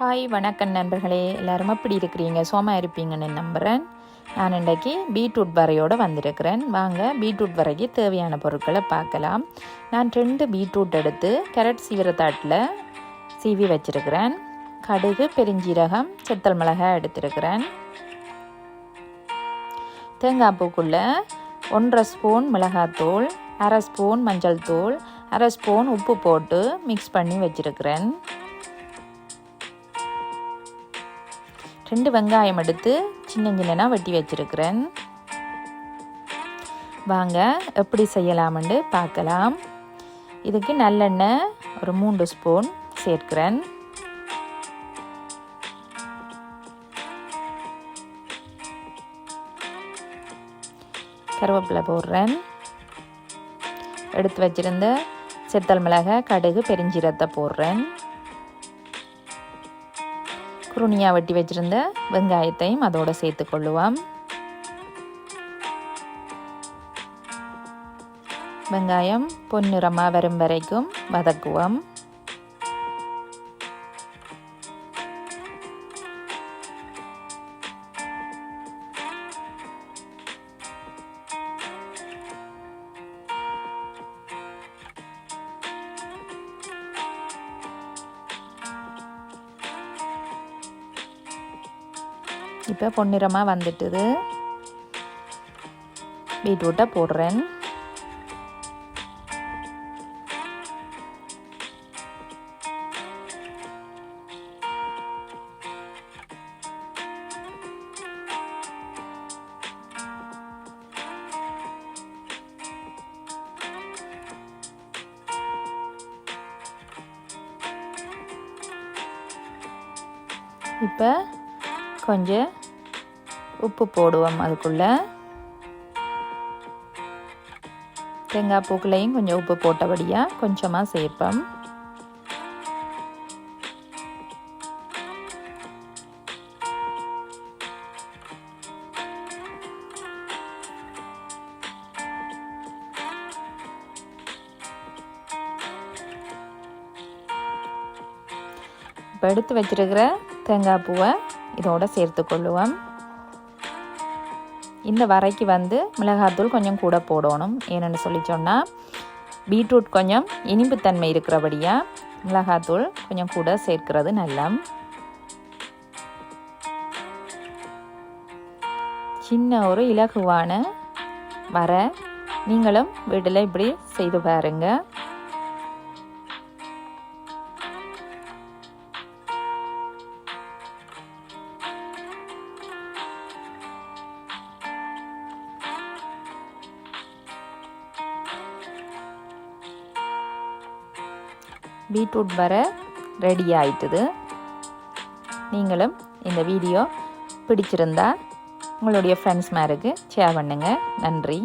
Hi வணக்கம் நண்பர்களே. எல்லாரும் எப்படி இருக்கிறீங்க? சோமா இருப்பீங்கன்னு நம்புகிறேன் நான் இன்றைக்கி பீட்ரூட் வரையோடு வந்திருக்கிறேன். வாங்க பீட்ரூட் வரைக்கு தேவையான பொருட்களை பார்க்கலாம். நான் ரெண்டு பீட்ரூட் எடுத்து கேரட் சீவிரத்தாட்டில் சீவி வச்சுருக்கிறேன். கடுகு பெருஞ்சீரகம் செத்தல் மிளகாய் எடுத்திருக்கிறேன். தேங்காய் பூக்குள்ளே ஒன்றரை ஸ்பூன் மிளகாத்தூள் அரை ஸ்பூன் மஞ்சள் தூள் அரை ஸ்பூன் உப்பு போட்டு மிக்ஸ் பண்ணி வச்சுருக்கிறேன். ரெண்டு வெங்காயம் எடுத்து சின்ன சின்னனாக வெட்டி வச்சுருக்கிறேன். வாங்க எப்படி செய்யலாம்னு பார்க்கலாம். இதுக்கு நல்லெண்ணெய் ஒரு மூன்று ஸ்பூன் சேர்க்கிறேன். கருவேப்பிலை போடுறேன். எடுத்து வச்சிருந்த செத்தல் மிளகாய் கடுகு பெருஞ்சீரத்தை போடுறேன். குருணியாக வெட்டி வச்சுருந்த வெங்காயத்தையும் அதோடு சேர்த்து கொள்ளுவோம். வெங்காயம் பொன்னிறமாக வரும் வரைக்கும் வதக்குவோம். இப்போ பொன்னிறமாக வந்துட்டுது. பீட்ரூட்டை போடுறேன். இப்போ கொஞ்சம் உப்பு போடுவோம் அதுக்குள்ளே. தேங்காய் பூக்களையும் கொஞ்சம் உப்பு போட்டபடியாக கொஞ்சமாக சேர்ப்போம். இப்போ எடுத்து வச்சிருக்கிற தேங்காய் பூவை இதோட சேர்த்து கொள்ளுவோம். இந்த வரைக்கு வந்து மிளகாத்தூள் கொஞ்சம் கூட போடணும். ஏன்னு சொல்லி சொன்னால் பீட்ரூட் கொஞ்சம் இனிப்புத்தன்மை இருக்கிறபடியாக மிளகாத்தூள் கொஞ்சம் கூட சேர்க்கிறது நல்லா சின்ன ஒரு இலகுவான வர நீங்களும் வீட்டில் இப்படி செய்து பாருங்கள் பீட்ரூட் வர ரெடி ஆயிட்டுது. நீங்களும் இந்த வீடியோ பிடிச்சிருந்தா உங்களுடைய ஃப்ரெண்ட்ஸ் மேருக்கு ஷேர் பண்ணுங்கள் நன்றி.